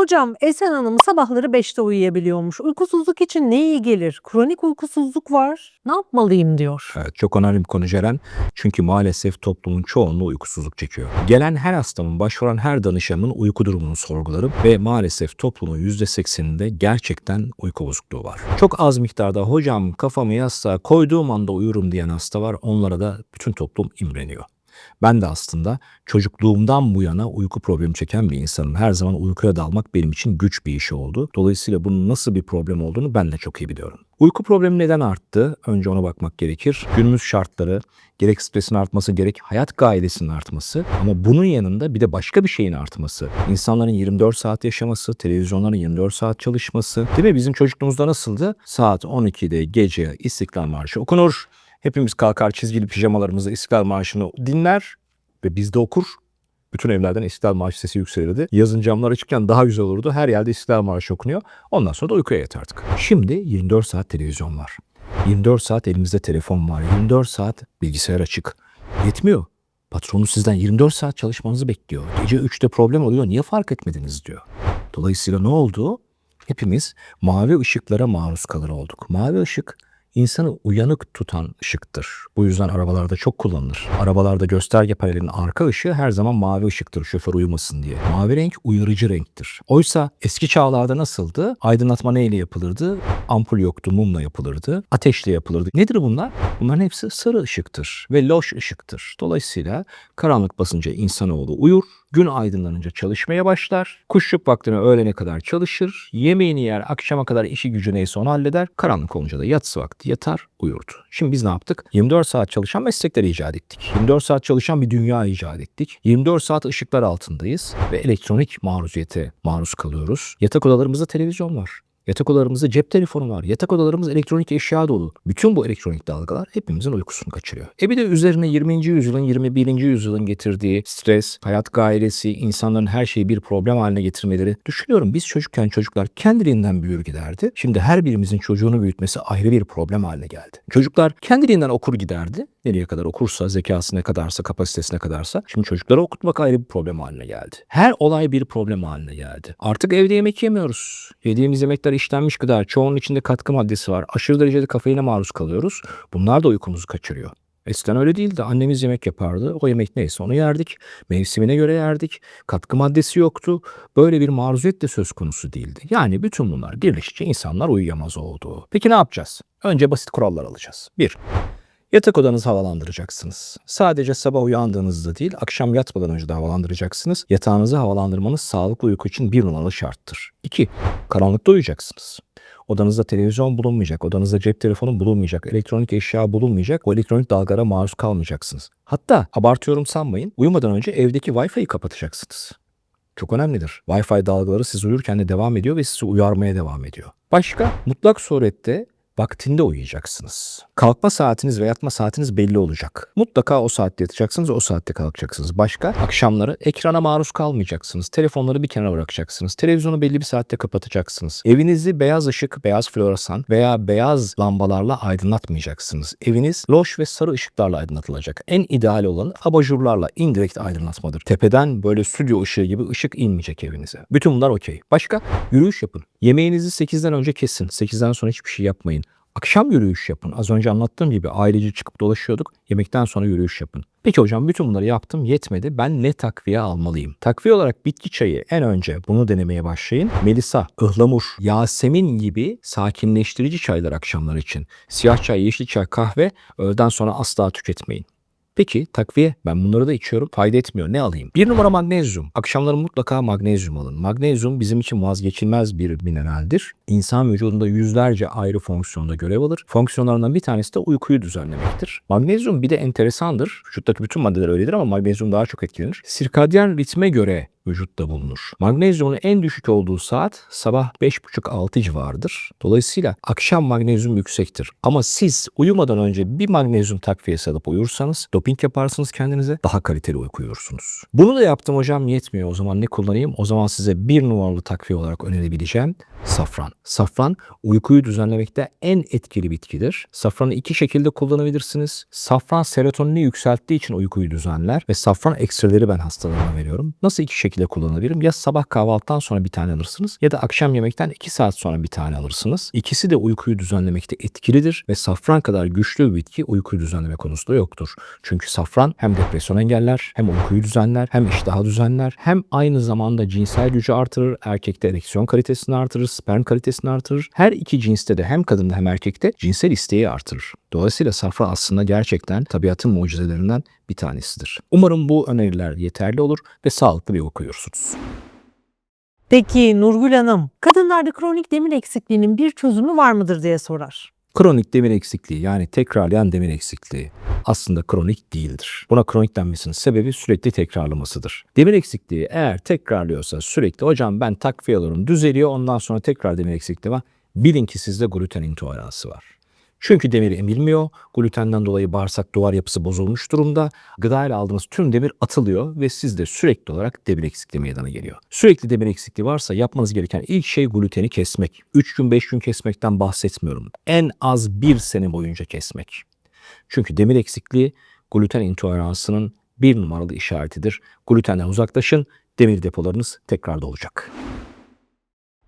Hocam Esen Hanım sabahları 5'te uyuyabiliyormuş. Uykusuzluk için ne iyi gelir? Kronik uykusuzluk var. Ne yapmalıyım diyor. Evet, çok önemli bir konu Ceren. Çünkü maalesef toplumun çoğunluğu uykusuzluk çekiyor. Gelen her hastanın, başvuran her danışanın uyku durumunu sorgularım ve maalesef toplumun %80'inde gerçekten uyku bozukluğu var. Çok az miktarda hocam kafamı yastığa koyduğum anda uyurum diyen hasta var. Onlara da bütün toplum imreniyor. Ben de aslında çocukluğumdan bu yana uyku problemi çeken bir insanım. Her zaman uykuya dalmak benim için güç bir iş oldu. Dolayısıyla bunun nasıl bir problem olduğunu ben de çok iyi biliyorum. Uyku problemi neden arttı? Önce ona bakmak gerekir. Günümüz şartları, gerek stresin artması, gerek hayat gailesinin artması ama bunun yanında bir de başka bir şeyin artması. İnsanların 24 saat yaşaması, televizyonların 24 saat çalışması. Değil mi? Bizim çocukluğumuzda nasıldı? Saat 12'de gece İstiklal Marşı okunur. Hepimiz kalkar çizgili pijamalarımızı İstiklal Marşı'nı dinler ve biz de okur. Bütün evlerden İstiklal Marşı sesi yükselirdi. Yazın camlar açıkken daha güzel olurdu. Her yerde İstiklal Marşı okunuyor. Ondan sonra da uykuya yatardık. Şimdi 24 saat televizyon var. 24 saat elimizde telefon var. 24 saat bilgisayar açık. Yetmiyor. Patronunuz sizden 24 saat çalışmanızı bekliyor. Gece 3'te problem oluyor. Niye fark etmediniz diyor. Dolayısıyla ne oldu? Hepimiz mavi ışıklara maruz kalır olduk. Mavi ışık insanı uyanık tutan ışıktır. Bu yüzden arabalarda çok kullanılır. Arabalarda gösterge panelinin arka ışığı her zaman mavi ışıktır şoför uyumasın diye. Mavi renk uyarıcı renktir. Oysa eski çağlarda nasıldı? Aydınlatma neyle yapılırdı? Ampul yoktu, mumla yapılırdı. Ateşle yapılırdı. Nedir bunlar? Bunların hepsi sarı ışıktır ve loş ışıktır. Dolayısıyla karanlık basınca insanoğlu uyur, gün aydınlanınca çalışmaya başlar. Kuşluk vaktine öğlene kadar çalışır. Yemeğini yer, akşama kadar işi gücü neyse onu halleder. Karanlık olunca da yatsı vakti yatar, uyurdu. Şimdi biz ne yaptık? 24 saat çalışan meslekleri icat ettik. 24 saat çalışan bir dünya icat ettik. 24 saat ışıklar altındayız ve elektronik maruziyete maruz kalıyoruz. Yatak odalarımızda televizyon var. Yatak odalarımızda cep telefonu var. Yatak odalarımız elektronik eşya dolu. Bütün bu elektronik dalgalar hepimizin uykusunu kaçırıyor. E bir de üzerine 20. yüzyılın 21. yüzyılın getirdiği stres, hayat gailesi, insanların her şeyi bir problem haline getirmeleri. Düşünüyorum biz çocukken çocuklar kendiliğinden büyür giderdi. Şimdi her birimizin çocuğunu büyütmesi ayrı bir problem haline geldi. Çocuklar kendiliğinden okur giderdi. Nereye kadar okursa, zekası ne kadarsa, kapasitesi ne kadarsa. Şimdi çocukları okutmak ayrı bir problem haline geldi. Her olay bir problem haline geldi. Artık evde yemek yemiyoruz. Yediğimiz yemekler işlenmiş gıda. Çoğunun içinde katkı maddesi var. Aşırı derecede kafeine maruz kalıyoruz. Bunlar da uykumuzu kaçırıyor. Eskiden öyle değildi. Annemiz yemek yapardı. O yemek neyse onu yerdik. Mevsimine göre yerdik. Katkı maddesi yoktu. Böyle bir maruziyet de söz konusu değildi. Yani bütün bunlar birleşince insanlar uyuyamaz oldu. Peki ne yapacağız? Önce basit kurallar alacağız. 1. Yatak odanızı havalandıracaksınız. Sadece sabah uyandığınızda değil, akşam yatmadan önce de havalandıracaksınız. Yatağınızı havalandırmanız sağlıklı uyku için bir numaralı şarttır. 2. Karanlıkta uyuyacaksınız. Odanızda televizyon bulunmayacak, odanızda cep telefonu bulunmayacak, elektronik eşya bulunmayacak, o elektronik dalgalara maruz kalmayacaksınız. Hatta abartıyorum sanmayın, uyumadan önce evdeki Wi-Fi'yi kapatacaksınız. Çok önemlidir. Wi-Fi dalgaları siz uyurken de devam ediyor ve sizi uyarmaya devam ediyor. Başka, mutlak surette vaktinde uyuyacaksınız. Kalkma saatiniz ve yatma saatiniz belli olacak. Mutlaka o saatte yatacaksınız, o saatte kalkacaksınız. Başka, akşamları ekrana maruz kalmayacaksınız. Telefonları bir kenara bırakacaksınız. Televizyonu belli bir saatte kapatacaksınız. Evinizi beyaz ışık, beyaz floresan veya beyaz lambalarla aydınlatmayacaksınız. Eviniz loş ve sarı ışıklarla aydınlatılacak. En ideal olanı abajurlarla indirekt aydınlatmadır. Tepeden böyle stüdyo ışığı gibi ışık inmeyecek evinize. Bütün bunlar okey. Başka, yürüyüş yapın. Yemeğinizi 8'den önce kesin. 8'den sonra hiçbir şey yapmayın. Akşam yürüyüş yapın. Az önce anlattığım gibi ailece çıkıp dolaşıyorduk. Yemekten sonra yürüyüş yapın. Peki hocam bütün bunları yaptım yetmedi. Ben ne takviye almalıyım? Takviye olarak bitki çayı en önce bunu denemeye başlayın. Melisa, ıhlamur, yasemin gibi sakinleştirici çaylar akşamlar için. Siyah çay, yeşil çay, kahve öğleden sonra asla tüketmeyin. Peki takviye ben bunları da içiyorum fayda etmiyor ne alayım? Bir numara magnezyum. Akşamları mutlaka magnezyum alın. Magnezyum bizim için vazgeçilmez bir mineraldir. İnsan vücudunda yüzlerce ayrı fonksiyonda görev alır. Fonksiyonlarından bir tanesi de uykuyu düzenlemektir. Magnezyum bir de enteresandır. Vücuttaki bütün maddeler öyledir ama magnezyum daha çok etkilenir. Sirkadyen ritme göre vücutta bulunur. Magnezyumun en düşük olduğu saat sabah 5.30-6 civarıdır. Dolayısıyla akşam magnezyum yüksektir. Ama siz uyumadan önce bir magnezyum takviyesi alıp uyursanız doping yaparsınız kendinize daha kaliteli uyku uyursunuz. Bunu da yaptım hocam yetmiyor. O zaman ne kullanayım? O zaman size bir numaralı takviye olarak önerebileceğim safran. Safran uykuyu düzenlemekte en etkili bitkidir. Safranı iki şekilde kullanabilirsiniz. Safran serotonini yükselttiği için uykuyu düzenler ve safran ekstreleri ben hastalarıma veriyorum. Nasıl iki şekilde şekilde kullanılabilir. Ya sabah kahvaltıdan sonra bir tane alırsınız ya da akşam yemekten 2 saat sonra bir tane alırsınız. İkisi de uykuyu düzenlemekte etkilidir ve safran kadar güçlü bir bitki uykuyu düzenleme konusunda yoktur. Çünkü safran hem depresyon engeller, hem uykuyu düzenler, hem iştahı düzenler, hem aynı zamanda cinsel gücü artırır, erkekte ereksiyon kalitesini artırır, sperm kalitesini artırır. Her iki cinste de hem kadında hem erkekte cinsel isteği artırır. Dolayısıyla safran aslında gerçekten tabiatın mucizelerinden bir tanesidir. Umarım bu öneriler yeterli olur ve sağlıklı bir uyku uyursunuz. Peki Nurgül Hanım, kadınlarda kronik demir eksikliğinin bir çözümü var mıdır diye sorar. Kronik demir eksikliği yani tekrarlayan demir eksikliği aslında kronik değildir. Buna kronik denmesinin sebebi sürekli tekrarlamasıdır. Demir eksikliği eğer tekrarlıyorsa sürekli hocam ben takviye alıyorum düzeliyor ondan sonra tekrar demir eksikliği var. Bilin ki sizde gluten intoleransı var. Çünkü demir emilmiyor. Glutenden dolayı bağırsak duvar yapısı bozulmuş durumda. Gıdayla aldığınız tüm demir atılıyor ve sizde sürekli olarak demir eksikliği meydana geliyor. Sürekli demir eksikliği varsa yapmanız gereken ilk şey gluteni kesmek. 3 gün 5 gün kesmekten bahsetmiyorum. En az bir sene boyunca kesmek. Çünkü demir eksikliği gluten intoleransının bir numaralı işaretidir. Glutenden uzaklaşın, demir depolarınız tekrar dolacak.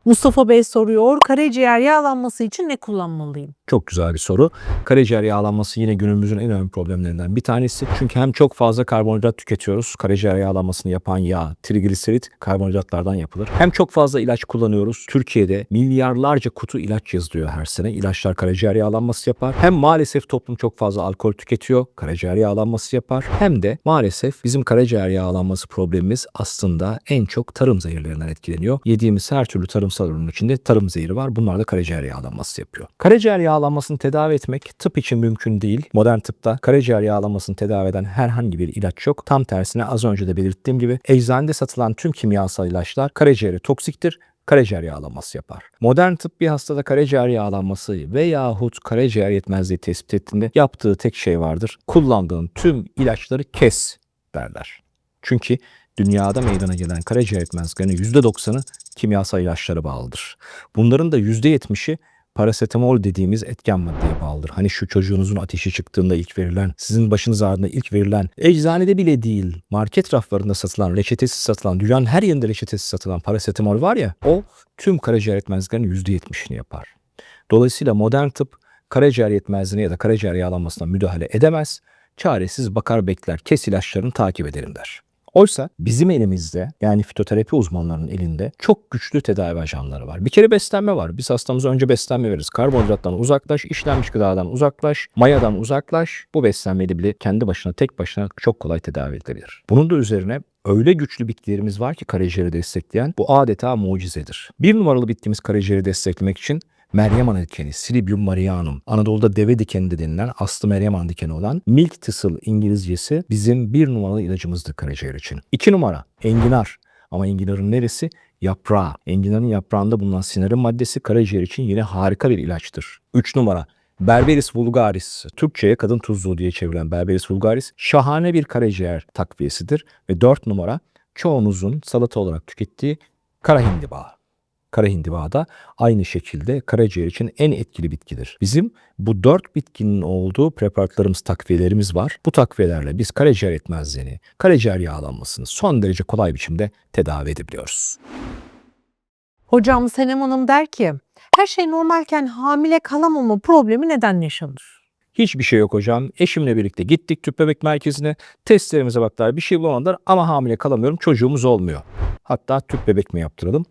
Mustafa Bey soruyor, karaciğer yağlanması için ne kullanmalıyım? Çok güzel bir soru. Karaciğer yağlanması yine günümüzün en önemli problemlerinden bir tanesi. Çünkü hem çok fazla karbonhidrat tüketiyoruz. Karaciğer yağlanmasını yapan yağ, trigliserit karbonhidratlardan yapılır. Hem çok fazla ilaç kullanıyoruz. Türkiye'de milyarlarca kutu ilaç yazılıyor her sene. İlaçlar karaciğer yağlanması yapar. Hem maalesef toplum çok fazla alkol tüketiyor. Karaciğer yağlanması yapar. Hem de maalesef bizim karaciğer yağlanması problemimiz aslında en çok tarım zehirlerinden etkileniyor. Yediğimiz her türlü tarımsal ürünün içinde tarım zehri var. Bunlar da karaciğer yağlanması yapıyor. Karaciğer yağlanmasını tedavi etmek tıp için mümkün değil. Modern tıpta karaciğer yağlanmasını tedavi eden herhangi bir ilaç yok. Tam tersine az önce de belirttiğim gibi eczanede satılan tüm kimyasal ilaçlar karaciğere toksiktir karaciğer yağlanması yapar. Modern tıp bir hastada karaciğer yağlanması veyahut karaciğer yetmezliği tespit ettiğinde yaptığı tek şey vardır. Kullandığın tüm ilaçları kes derler. Çünkü dünyada meydana gelen karaciğer yetmezliklerinin %90'ı kimyasal ilaçlara bağlıdır. Bunların da %70'i parasetamol dediğimiz etken maddeye bağlıdır. Hani şu çocuğunuzun ateşi çıktığında ilk verilen, sizin başınız ağrında ilk verilen, eczanede bile değil, market raflarında satılan, reçetesiz satılan, dünyanın her yerinde reçetesiz satılan parasetamol var ya, o tüm karaciğer yetmezliklerinin %70'ini yapar. Dolayısıyla modern tıp karaciğer yetmezliğine ya da karaciğer yağlanmasına müdahale edemez. Çaresiz bakar bekler, kes ilaçlarını takip ederim der. Oysa bizim elimizde yani fitoterapi uzmanlarının elinde çok güçlü tedavi ajanları var. Bir kere beslenme var. Biz hastamıza önce beslenme veririz. Karbonhidrattan uzaklaş, işlenmiş gıdadan uzaklaş, mayadan uzaklaş. Bu beslenmeyle bile kendi başına tek başına çok kolay tedavi edilebilir. Bunun da üzerine öyle güçlü bitkilerimiz var ki karaciğeri destekleyen bu adeta mucizedir. Bir numaralı bitkimiz karaciğeri desteklemek için Meryem Ana dikeni, Silibium marianum, Anadolu'da deve dikeni de denilen aslı Meryem Ana dikeni olan milk thistle İngilizcesi bizim bir numaralı ilacımızdır karaciğer için. İki numara enginar. Ama enginarın neresi? Yaprağı. Enginarın yaprağında bulunan sinarin maddesi karaciğer için yine harika bir ilaçtır. Üç numara Berberis vulgaris, Türkçe'ye kadın tuzluğu diye çevrilen Berberis vulgaris şahane bir karaciğer takviyesidir. Ve dört numara çoğunuzun salata olarak tükettiği kara hindiba. Kara hindiba da aynı şekilde karaciğer için en etkili bitkidir. Bizim bu dört bitkinin olduğu preparatlarımız, takviyelerimiz var. Bu takviyelerle biz karaciğer yetmezliğini, karaciğer yağlanmasını son derece kolay biçimde tedavi edebiliyoruz. Hocam Senem Hanım der ki, her şey normalken hamile kalamama problemi neden yaşanır? Hiçbir şey yok hocam. Eşimle birlikte gittik tüp bebek merkezine. Testlerimize baktılar. Bir şey bulamadılar ama hamile kalamıyorum. Çocuğumuz olmuyor. Hatta tüp bebek mi yaptıralım?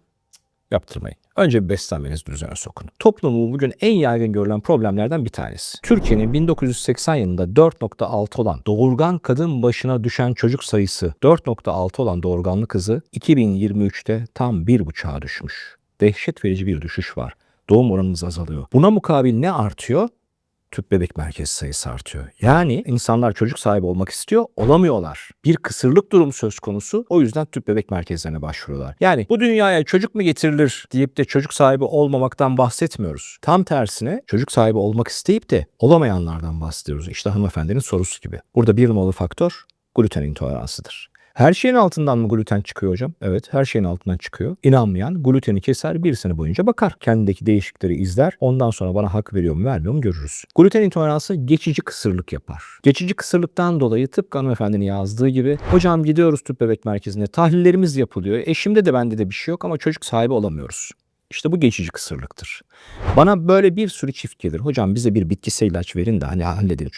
Yaptırmayın. Önce bir beslenmenizi düzene sokun. Toplumun bugün en yaygın görülen problemlerden bir tanesi. Türkiye'nin 1980 yılında 4.6 olan doğurgan kadın başına düşen çocuk sayısı 4.6 olan doğurganlık hızı 2023'te tam 1.5'a düşmüş. Dehşet verici bir düşüş var. Doğum oranınız azalıyor. Buna mukabil ne artıyor? Tüp bebek merkezi sayısı artıyor. Yani insanlar çocuk sahibi olmak istiyor, olamıyorlar. Bir kısırlık durumu söz konusu. O yüzden tüp bebek merkezlerine başvuruyorlar. Yani bu dünyaya çocuk mu getirilir deyip de çocuk sahibi olmamaktan bahsetmiyoruz. Tam tersine çocuk sahibi olmak isteyip de olamayanlardan bahsediyoruz. İşte hanımefendinin sorusu gibi. Burada bir numaralı faktör gluten intoleransıdır. Her şeyin altından mı gluten çıkıyor hocam? Evet her şeyin altından çıkıyor. İnanmayan gluteni keser bir sene boyunca bakar. Kendindeki değişiklikleri izler. Ondan sonra bana hak veriyor mu vermiyor mu görürüz. Gluten intoleransı geçici kısırlık yapar. Geçici kısırlıktan dolayı tıpkı hanımefendinin yazdığı gibi hocam gidiyoruz tüp bebek merkezine tahlillerimiz yapılıyor. Eşimde de bende de bir şey yok ama çocuk sahibi olamıyoruz. İşte bu geçici kısırlıktır. Bana böyle bir sürü çift gelir. Hocam bize bir bitkisel ilaç verin de hani halledelim.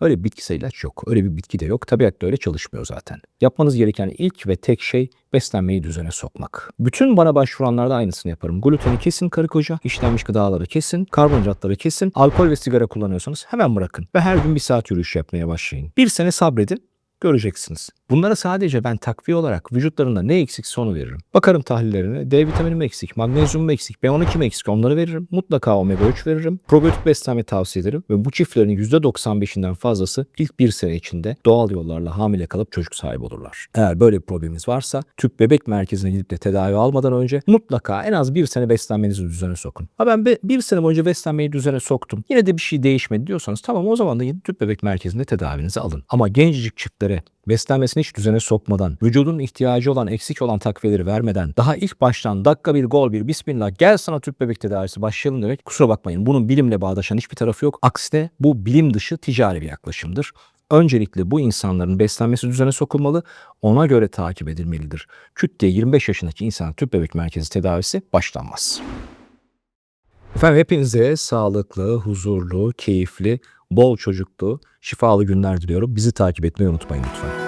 Öyle bir bitkisel ilaç yok. Öyle bir bitki de yok. Tabiatta öyle çalışmıyor zaten. Yapmanız gereken ilk ve tek şey beslenmeyi düzene sokmak. Bütün bana başvuranlarda aynısını yaparım. Gluteni kesin karı koca, işlenmiş gıdaları kesin, karbonhidratları kesin, alkol ve sigara kullanıyorsanız hemen bırakın ve her gün bir saat yürüyüş yapmaya başlayın. Bir sene sabredin, göreceksiniz. Bunlara sadece ben takviye olarak vücutlarında ne eksikse onu veririm. Bakarım tahlillerine D vitamini mi eksik, magnezyum mu eksik, B12 mi eksik onları veririm. Mutlaka omega 3 veririm. Probiyotik beslenme tavsiye ederim ve bu çiftlerin %95'inden fazlası ilk bir sene içinde doğal yollarla hamile kalıp çocuk sahibi olurlar. Eğer böyle bir probleminiz varsa tüp bebek merkezine gidip de tedavi almadan önce mutlaka en az bir sene beslenmenizi düzene sokun. Ha ben be- bir sene boyunca beslenmeyi düzene soktum. Yine de bir şey değişmedi diyorsanız tamam o zaman da tüp bebek merkezinde tedavinizi alın. Ama gencecik çiftlere beslenmesini hiç düzene sokmadan, vücudun ihtiyacı olan eksik olan takviyeleri vermeden, daha ilk baştan dakika bir gol bir bismillah gel sana tüp bebek tedavisi başlayalım demek kusura bakmayın. Bunun bilimle bağdaşan hiçbir tarafı yok. Aksine bu bilim dışı ticari bir yaklaşımdır. Öncelikle bu insanların beslenmesi düzene sokulmalı, ona göre takip edilmelidir. Küt diye 25 yaşındaki insan tüp bebek merkezi tedavisi başlanmaz. Efendim hepinize sağlıklı, huzurlu, keyifli, bol çocuklu, şifalı günler diliyorum. Bizi takip etmeyi unutmayın lütfen.